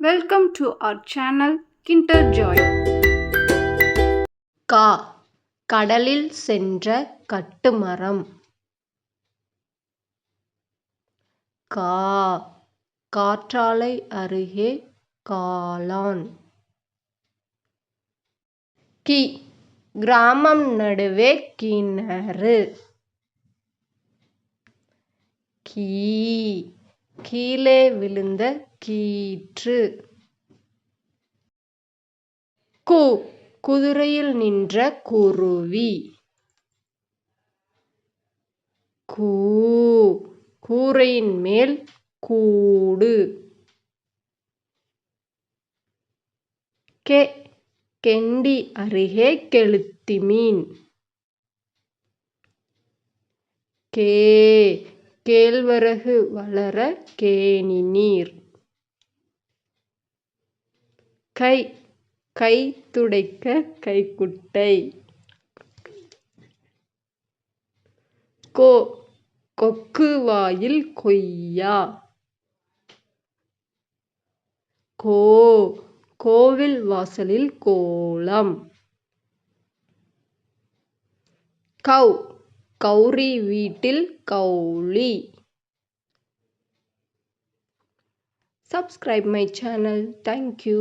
Welcome to our channel Kinder Joy கா கடலில் சென்ற கட்டுமரம். கா காற்றாலை அருகே காளான். கி கிராமம் நடுவே கிணறு. கீ கீழே விழுந்த கீற்று கு குதிரையில் நின்ற குருவி. கூ கூரையின் மேல் கூடு. கெ கெண்டி அருகே கெளுத்தி மீன். கே கேழ்வரகு வளர கேணி நீர். கை கை துடைக்க கைக்குட்டை. கோ கொக்கு வாயில் கொய்யா. கோ கோவில் வாசலில் கோலம். கௌ கௌரி வீட்டில் கௌளி subscribe my channel. Thank you.